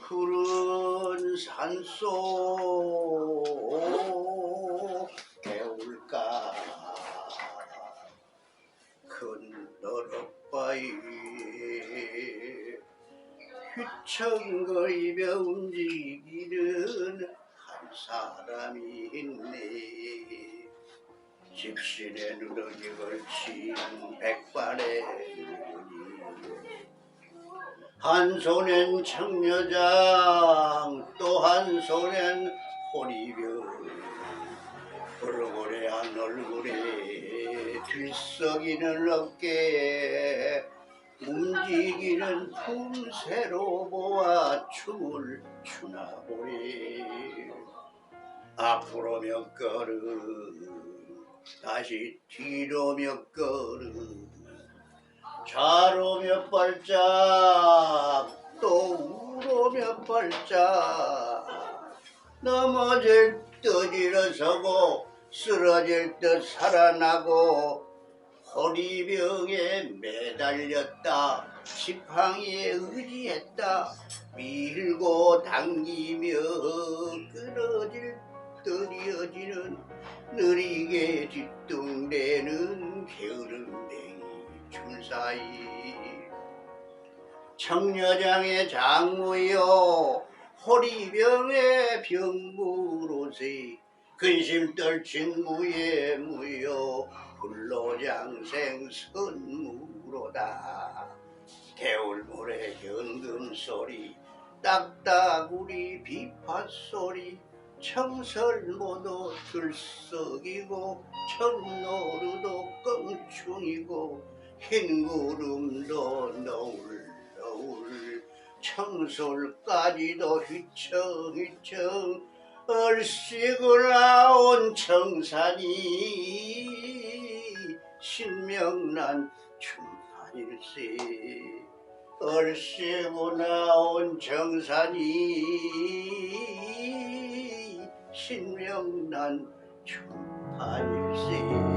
푸른 산속 개울가 큰 너럭바위 휘청거리며 움직이는 한 사람이 있네. 집신에 누더기 걸친 백발의 눈이 한 손엔 청녀장 또 한 손엔 호리병. 얼굴에한 얼굴에 들썩이는 어깨에 움직이는 품새로 보아 춤을 추나 보리. 앞으로 몇 걸음 다시 뒤로 몇 걸음 좌로 몇 발짝 또 우로 몇 발짝. 넘어질 듯 일어서고 쓰러질 듯 살아나고 허리병에 매달렸다 지팡이에 의지했다. 밀고 당기며 끊어질 듯 이어지는 느리게 게으름뱅이 춤 사이. 청려장의 장무여 호리병의 병무로세 근심 떨친 무예 무여 불로장생 선무로다. 개울물의 현금 소리 딱따구리 비팟소리. 청설 모두 들썩이고 청노루도 껑충이고 흰 구름도 너울 너울. 청솔까지도 휘청휘청 얼씨구 나온 청산이 신명난 춤판일세. 얼씨구 나온 정산이 신명난 춤판일세. 얼쑤